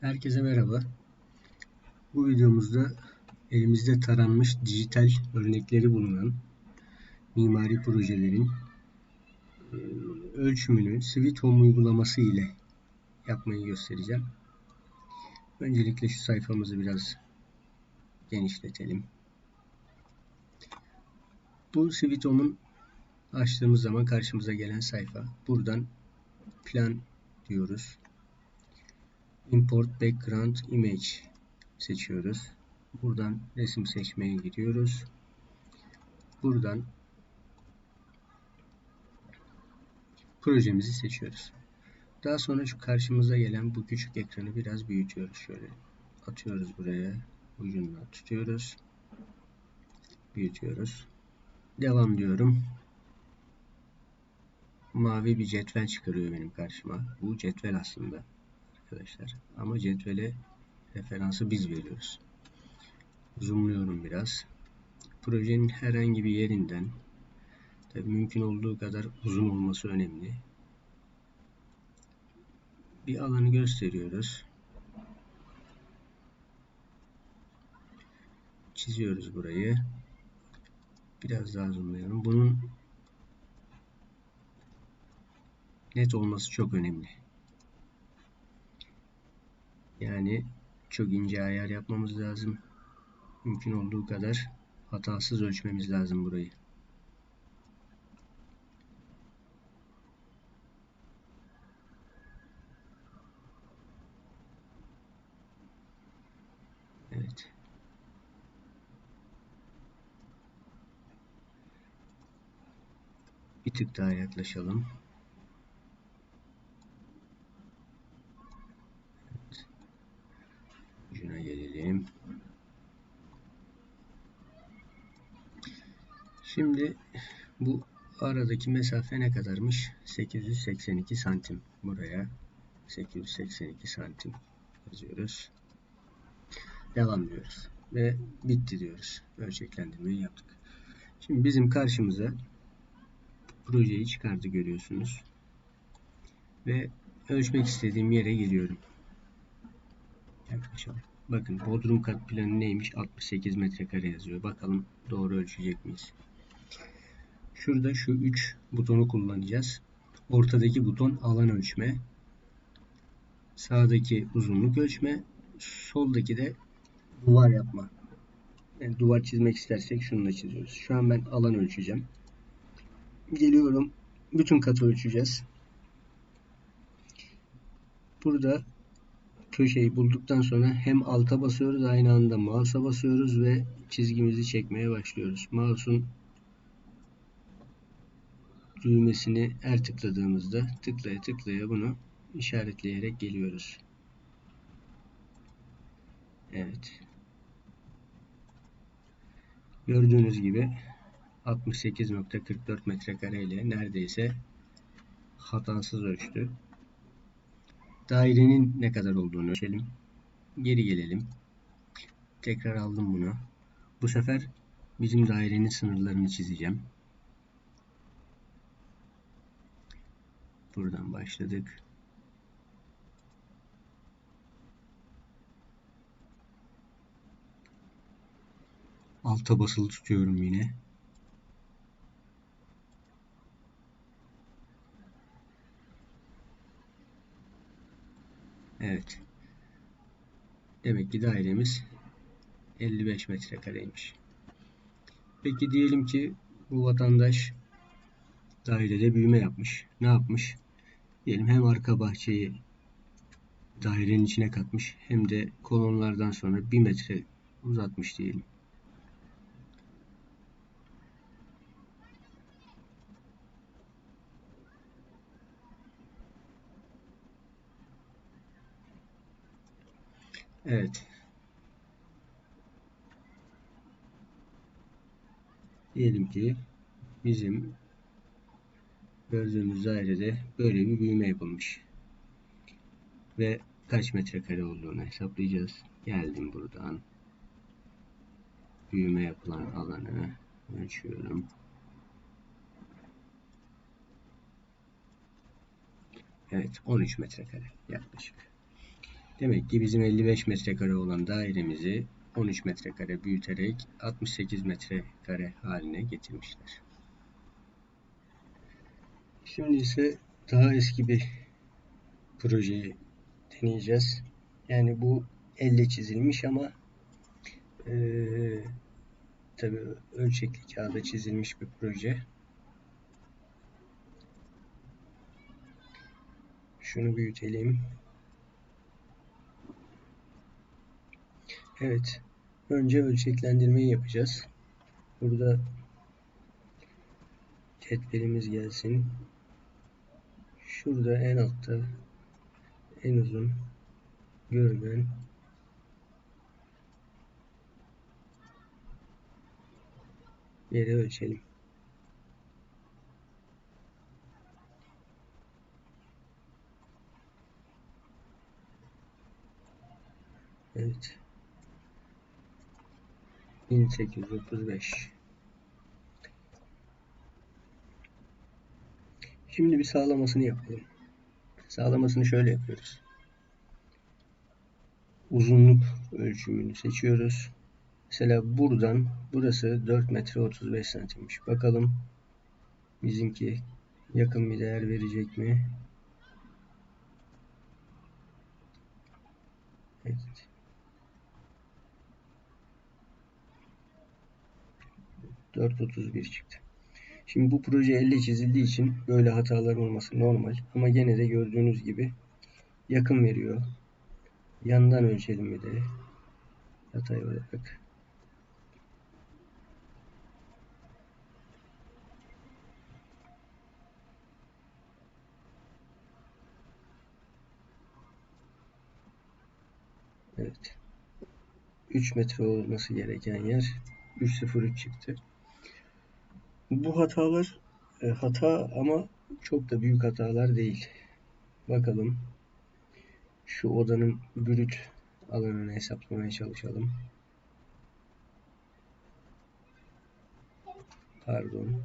Herkese merhaba. Bu videomuzda elimizde taranmış dijital örnekleri bulunan mimari projelerin ölçümünü Sweet Home uygulaması ile yapmayı göstereceğim. Öncelikle şu sayfamızı biraz genişletelim. Bu Sweet Home'un açtığımız zaman karşımıza gelen sayfa. Buradan plan diyoruz. Import Background Image seçiyoruz. Buradan resim seçmeye gidiyoruz. Buradan projemizi seçiyoruz. Daha sonra şu karşımıza gelen bu küçük ekranı biraz büyütüyoruz. Şöyle atıyoruz buraya. Ucundan tutuyoruz. Büyütüyoruz. Devam diyorum. Mavi bir cetvel çıkarıyor benim karşıma. Bu cetvel aslında arkadaşlar. Ama cetvele referansı biz veriyoruz. Zoomluyorum biraz. Projenin herhangi bir yerinden tabii mümkün olduğu kadar uzun olması önemli. Bir alanı gösteriyoruz. Çiziyoruz burayı. Biraz daha zoomlayalım. Bunun net olması çok önemli. Yani çok ince ayar yapmamız lazım. Mümkün olduğu kadar hatasız ölçmemiz lazım burayı. Evet. Bir tık daha yaklaşalım. Ucuna gelelim. Şimdi bu aradaki mesafe ne kadarmış? 882 santim. Buraya 882 santim yazıyoruz. Devam diyoruz. Ve bitti diyoruz. Ölçeklendirmeyi yaptık. Şimdi bizim karşımıza projeyi çıkardı görüyorsunuz. Ve ölçmek istediğim yere geliyorum. Yaklaşalım. Bakın bodrum kat planı neymiş? 68 metrekare yazıyor. Bakalım doğru ölçecek miyiz? Şurada şu 3 butonu kullanacağız. Ortadaki buton alan ölçme. Sağdaki uzunluk ölçme. Soldaki de duvar yapma. Yani duvar çizmek istersek şununla çiziyoruz. Şu an ben alan ölçeceğim. Geliyorum. Bütün katı ölçeceğiz. Burada köşeyi bulduktan sonra hem alta basıyoruz aynı anda mouse'a basıyoruz ve çizgimizi çekmeye başlıyoruz. Mouse'un düğmesini her tıkladığımızda tıklaya tıklaya bunu işaretleyerek geliyoruz. Evet. Gördüğünüz gibi 68.44 metrekare ile neredeyse hatasız ölçtü. Dairenin ne kadar olduğunu ölçelim. Geri gelelim. Tekrar aldım bunu. Bu sefer bizim dairenin sınırlarını çizeceğim. Buradan başladık. Alta basılı tutuyorum yine. Evet. Demek ki dairemiz 55 metrekareymiş. Peki diyelim ki bu vatandaş dairede büyüme yapmış. Ne yapmış? Diyelim hem arka bahçeyi dairenin içine katmış hem de kolonlardan sonra 1 metre uzatmış diyelim. Evet. Diyelim ki bizim gördüğümüz dairede böyle bir büyüme yapılmış. Ve kaç metrekare olduğunu hesaplayacağız. Geldim buradan. Büyüme yapılan alanı ölçüyorum. Evet 13 metrekare yaklaşık. Demek ki bizim 55 metrekare olan dairemizi 13 metrekare büyüterek 68 metrekare haline getirmişler. Şimdi ise daha eski bir projeyi deneyeceğiz. Yani bu elle çizilmiş ama ee, tabi ölçekli kağıda çizilmiş bir proje. Şunu büyütelim. Evet. Önce ölçeklendirmeyi yapacağız. Burada cetvelimiz gelsin. Şurada en altta en uzun görünen yeri ölçelim. Evet. 1835 Şimdi bir sağlamasını yapalım. Sağlamasını şöyle yapıyoruz. Uzunluk ölçümünü seçiyoruz. Mesela buradan burası 4 metre 35 santimmiş. Bakalım bizimki yakın bir değer verecek mi? Evet. 4.31 çıktı. Şimdi bu proje elle çizildiği için böyle hatalar olması normal. Ama gene de gördüğünüz gibi yakın veriyor. Yandan ölçelim bir de. Hatay olarak. Evet. 3 metre olması gereken yer 3.03 çıktı. Bu hatalar e, hata ama çok da büyük hatalar değil. Bakalım. Şu odanın brüt alanını hesaplamaya çalışalım. Pardon.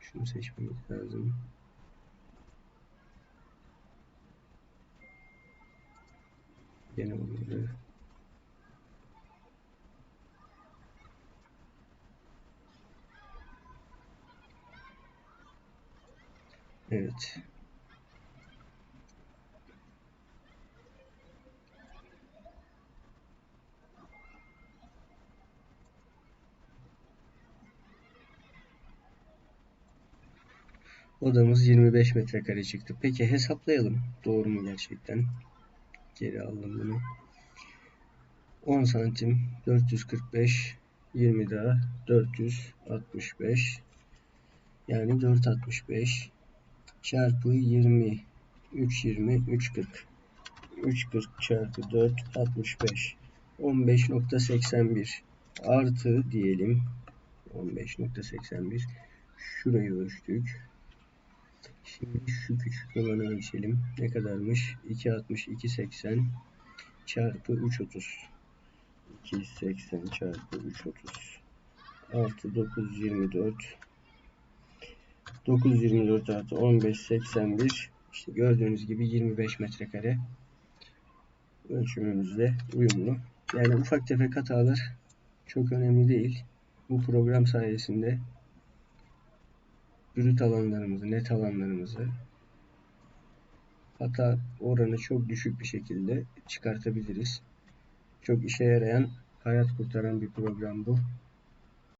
Şunu seçmemiz lazım. Gene olmadı. Evet. Odamız 25 metrekare çıktı. Peki hesaplayalım. Doğru mu gerçekten? Geri aldım bunu. 10 santim 445 20 daha 465 yani 465 çarpı 20 320 340 340 çarpı 4 65 15.81 artı diyelim 15.81 şurayı ölçtük. Şimdi şu küçük olanı ölçelim. Ne kadarmış? 260 280 çarpı 330 280 çarpı 330 artı 924 924 artı 15 81 işte gördüğünüz gibi 25 metrekare ölçümümüzle uyumlu. Yani ufak tefek hatalar çok önemli değil. Bu program sayesinde brüt alanlarımızı, net alanlarımızı hata oranı çok düşük bir şekilde çıkartabiliriz. Çok işe yarayan, hayat kurtaran bir program bu.